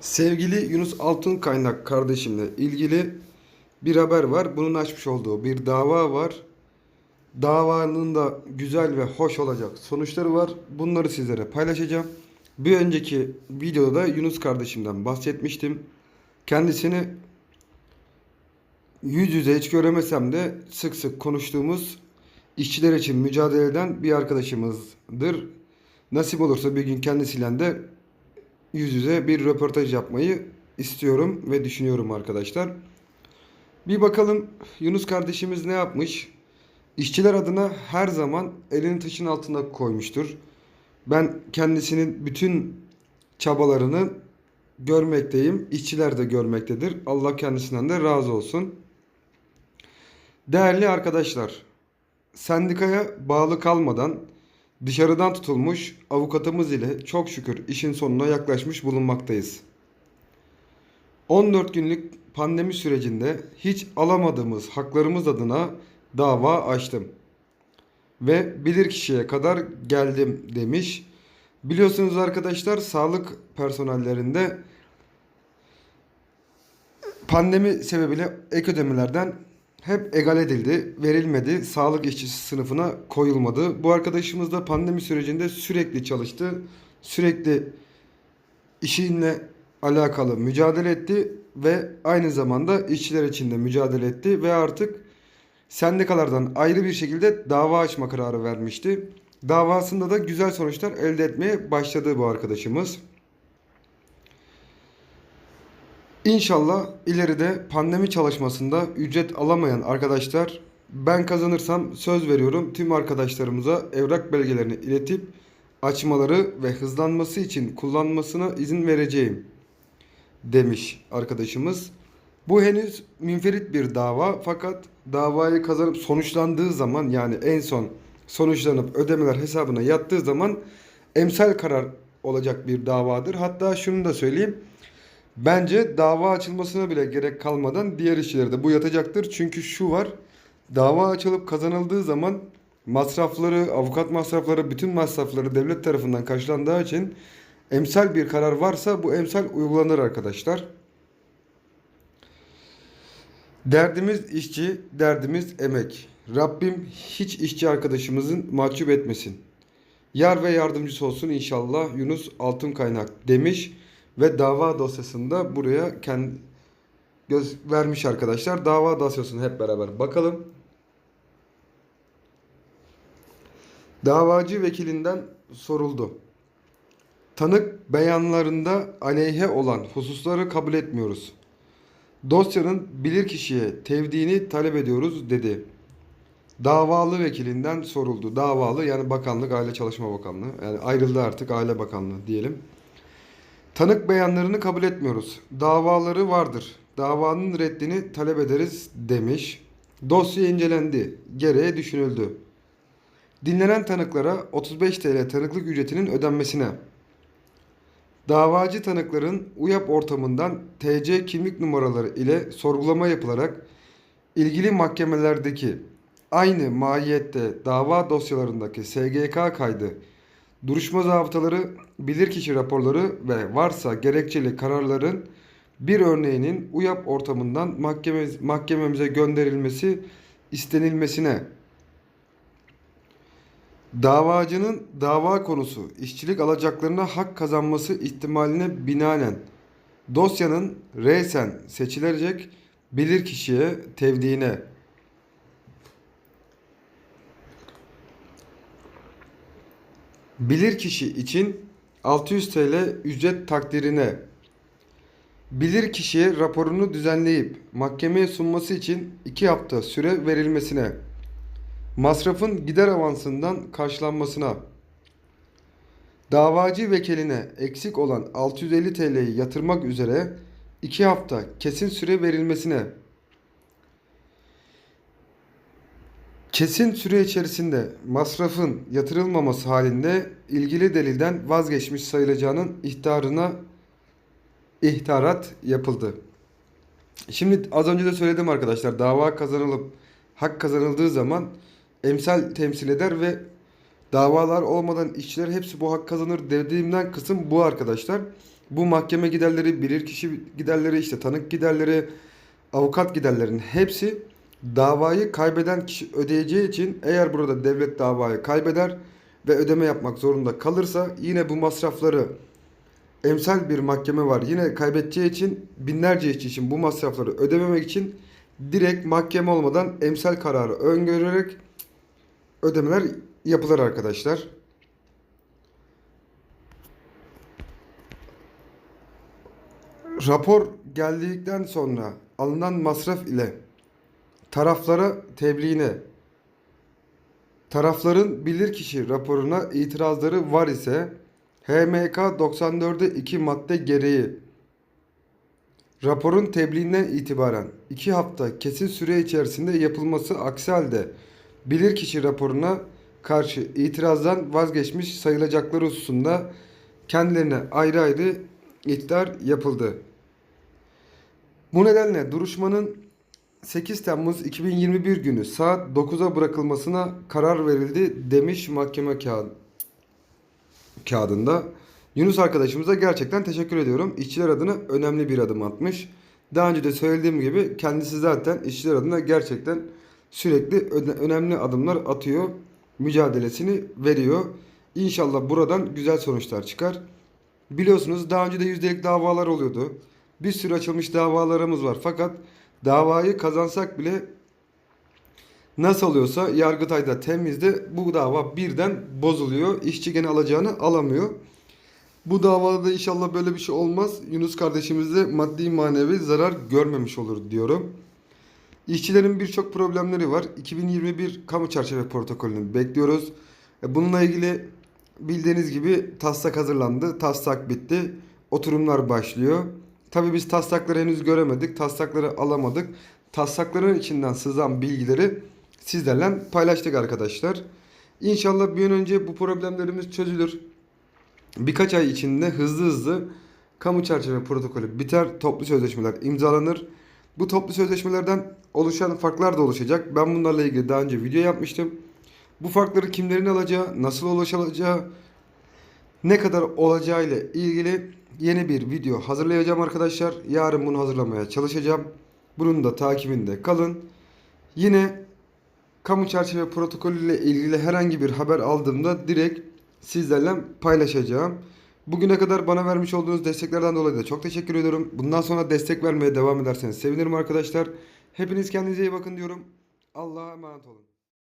Sevgili Yunus Altın Kaynak kardeşimle ilgili bir haber var. Bunun açmış olduğu bir dava var. Davanın da güzel ve hoş olacak sonuçları var. Bunları sizlere paylaşacağım. Bir önceki videoda da Yunus kardeşimden bahsetmiştim. Kendisini yüz yüze hiç göremesem de sık sık konuştuğumuz işçiler için mücadele eden bir arkadaşımızdır. Nasip olursa bir gün kendisiyle de yüz yüze bir röportaj yapmayı istiyorum ve düşünüyorum arkadaşlar. Bir bakalım Yunus kardeşimiz ne yapmış? İşçiler adına her zaman elini taşın altına koymuştur. Ben kendisinin bütün çabalarını görmekteyim. İşçiler de görmektedir. Allah kendisinden de razı olsun. Değerli arkadaşlar, sendikaya bağlı kalmadan dışarıdan tutulmuş avukatımız ile çok şükür işin sonuna yaklaşmış bulunmaktayız. 14 günlük pandemi sürecinde hiç alamadığımız haklarımız adına dava açtım. Ve bilirkişiye kadar geldim demiş. Biliyorsunuz arkadaşlar sağlık personellerinde pandemi sebebiyle ek ödemelerden hep egal edildi, verilmedi, sağlık işçisi sınıfına koyulmadı. Bu arkadaşımız da pandemi sürecinde sürekli çalıştı, sürekli işinle alakalı mücadele etti ve aynı zamanda işçiler için de mücadele etti ve artık sendikalardan ayrı bir şekilde dava açma kararı vermişti. Davasında da güzel sonuçlar elde etmeye başladı bu arkadaşımız. İnşallah ileride pandemi çalışmasında ücret alamayan arkadaşlar ben kazanırsam söz veriyorum tüm arkadaşlarımıza evrak belgelerini iletip açmaları ve hızlanması için kullanmasına izin vereceğim demiş arkadaşımız. Bu henüz münferit bir dava fakat davayı kazanıp sonuçlandığı zaman yani en son sonuçlanıp ödemeler hesabına yattığı zaman emsal karar olacak bir davadır. Hatta şunu da söyleyeyim. Bence dava açılmasına bile gerek kalmadan diğer işçilerde bu yatacaktır. Çünkü şu var. Dava açılıp kazanıldığı zaman masrafları, avukat masrafları, bütün masrafları devlet tarafından karşılandığı için emsal bir karar varsa bu emsal uygulanır arkadaşlar. Derdimiz işçi, derdimiz emek. Rabbim hiç işçi arkadaşımızın mahcup etmesin. Yar ve yardımcısı olsun inşallah Yunus Altın Kaynak demiş ve dava dosyasında buraya kendi göz vermiş arkadaşlar. Dava dosyasını hep beraber bakalım. Davacı vekilinden soruldu. Tanık beyanlarında aleyhe olan hususları kabul etmiyoruz. Dosyanın bilirkişiye tevdiğini talep ediyoruz dedi. Davalı vekilinden soruldu. Davalı yani bakanlık, Aile Çalışma Bakanlığı. Yani ayrıldı artık Aile Bakanlığı diyelim. Tanık beyanlarını kabul etmiyoruz. Davaları vardır. Davanın reddini talep ederiz demiş. Dosya incelendi. Gereği düşünüldü. Dinlenen tanıklara 35 TL tanıklık ücretinin ödenmesine, davacı tanıkların UYAP ortamından TC kimlik numaraları ile sorgulama yapılarak ilgili mahkemelerdeki aynı mahiyette dava dosyalarındaki SGK kaydı, duruşma zabıtaları, bilirkişi raporları ve varsa gerekçeli kararların bir örneğinin UYAP ortamından mahkeme, mahkememize gönderilmesi istenilmesine. Davacının dava konusu işçilik alacaklarına hak kazanması ihtimaline binaen dosyanın resen seçilecek bilirkişiye tevdiğine bilirkişi için 600 TL ücret takdirine. Bilirkişiye raporunu düzenleyip mahkemeye sunması için 2 hafta süre verilmesine. Masrafın gider avansından karşılanmasına, davacı vekiline eksik olan 650 TL'yi yatırmak üzere 2 hafta kesin süre verilmesine, kesin süre içerisinde masrafın yatırılmaması halinde ilgili delilden vazgeçmiş sayılacağının ihtarına ihtarat yapıldı. Şimdi az önce de söyledim arkadaşlar dava kazanılıp hak kazanıldığı zaman emsal temsil eder ve davalar olmadan işçiler hepsi bu hak kazanır dediğimden kısım bu arkadaşlar. Bu mahkeme giderleri, bilirkişi giderleri, işte tanık giderleri, avukat giderlerinin hepsi davayı kaybeden kişi ödeyeceği için eğer burada devlet davayı kaybeder ve ödeme yapmak zorunda kalırsa yine bu masrafları emsal bir mahkeme var. Yine kaybedeceği için binlerce işçi için bu masrafları ödememek için direkt mahkeme olmadan emsal kararı öngörerek ödemeler yapılır arkadaşlar. Rapor geldikten sonra alınan masraf ile taraflara tebliğine tarafların bilirkişi raporuna itirazları var ise HMK 94'e 2 madde gereği raporun tebliğinden itibaren 2 hafta kesin süre içerisinde yapılması aksi halde bilirkişi raporuna karşı itirazdan vazgeçmiş sayılacakları hususunda kendilerine ayrı ayrı ihtar yapıldı. Bu nedenle duruşmanın 8 Temmuz 2021 günü saat 9'a bırakılmasına karar verildi demiş mahkeme kağıdı, kağıdında. Yunus arkadaşımıza gerçekten teşekkür ediyorum. İşçiler adına önemli bir adım atmış. Daha önce de söylediğim gibi kendisi zaten işçiler adına gerçekten sürekli öne- önemli adımlar atıyor. Mücadelesini veriyor. İnşallah buradan güzel sonuçlar çıkar. Biliyorsunuz daha önce de yüzdelik davalar oluyordu. Bir sürü açılmış davalarımız var. Fakat davayı kazansak bile nasıl oluyorsa Yargıtay'da temizde bu dava birden bozuluyor. İşçi gene alacağını alamıyor. Bu davada da inşallah böyle bir şey olmaz. Yunus kardeşimiz de maddi manevi zarar görmemiş olur diyorum. İşçilerin birçok problemleri var. 2021 kamu çerçeve protokolünü bekliyoruz. E, Bununla ilgili bildiğiniz gibi taslak hazırlandı. Taslak bitti. Oturumlar başlıyor. Tabii biz taslakları henüz göremedik. Taslakları alamadık. Taslakların içinden sızan bilgileri sizlerle paylaştık arkadaşlar. İnşallah bir an önce bu problemlerimiz çözülür. Birkaç ay içinde hızlı hızlı kamu çerçeve protokolü biter, toplu sözleşmeler imzalanır. Bu toplu sözleşmelerden oluşan farklar da oluşacak. Ben bunlarla ilgili daha önce video yapmıştım. Bu farkları kimlerin alacağı, nasıl ulaşılacağı, ne kadar olacağı ile ilgili yeni bir video hazırlayacağım arkadaşlar. Yarın bunu hazırlamaya çalışacağım. Bunun da takibinde kalın. Yine kamu çerçeve protokolü ile ilgili herhangi bir haber aldığımda direkt sizlerle paylaşacağım. Bugüne kadar bana vermiş olduğunuz desteklerden dolayı da çok teşekkür ediyorum. Bundan sonra destek vermeye devam ederseniz sevinirim arkadaşlar. Hepiniz kendinize iyi bakın diyorum. Allah'a emanet olun.